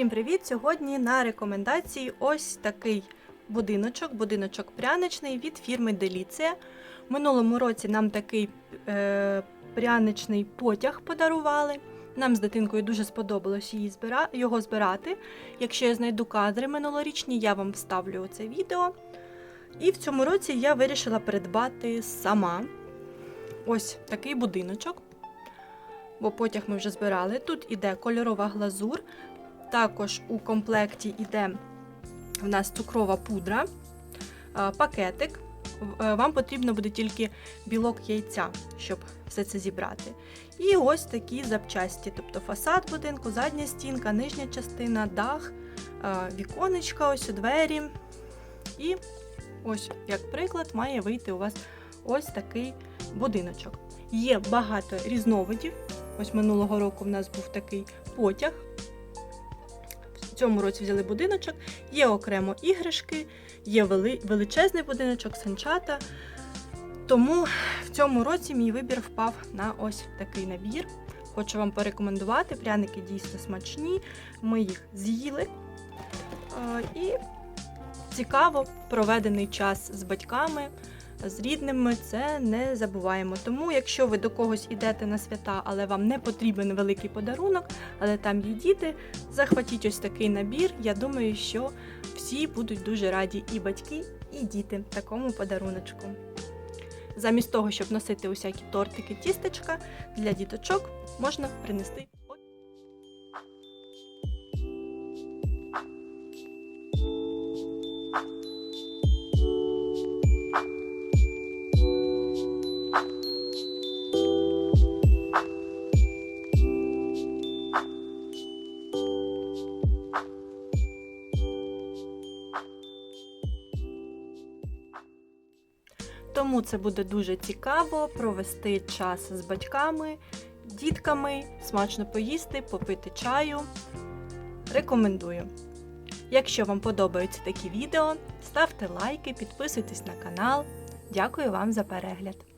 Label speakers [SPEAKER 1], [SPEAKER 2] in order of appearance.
[SPEAKER 1] Всім привіт! Сьогодні на рекомендації ось такий будиночок, будиночок пряничний від фірми Деліція. Минулому році нам такий е, пряничний потяг подарували. Нам з дитинкою дуже сподобалось її збира... його збирати. Якщо я знайду кадри минулорічні, я вам вставлю це відео. І в цьому році я вирішила придбати сама ось такий будиночок. Бо потяг ми вже збирали. Тут іде кольорова глазур. Також у комплекті йде в нас цукрова пудра, е, пакетик. Е, Вам потрібно буде тільки білок яйця, щоб все це зібрати. І ось такі запчасті, тобто фасад будинку, задня стінка, нижня частина, дах, е, віконечка, ось двері. І ось, як приклад, має вийти у вас ось такий будиночок. Є багато різновидів. Ось минулого року в нас був такий потяг. Цьому році взяли будиночок, є окремо іграшки, є величезний будиночок, санчата. Тому в цьому році мій вибір впав на ось такий набір. Хочу вам порекомендувати. Пряники дійсно смачні. Ми їх з'їли. Е, І цікаво проведений час з батьками, з рідними це не забуваємо. Тому, якщо ви до когось ідете на свята, але вам не потрібен великий подарунок, але там є діти, захватіть ось такий набір. Я думаю, що всі будуть дуже раді, і батьки, і діти такому подаруночку. Замість того, щоб носити усякі тортики, тістечка для діточок, можна принести. Тому це буде дуже цікаво провести час з батьками, дітками, смачно поїсти, попити чаю. Рекомендую. Якщо вам подобаються такі відео, ставте лайки, підписуйтесь на канал. Дякую вам за перегляд!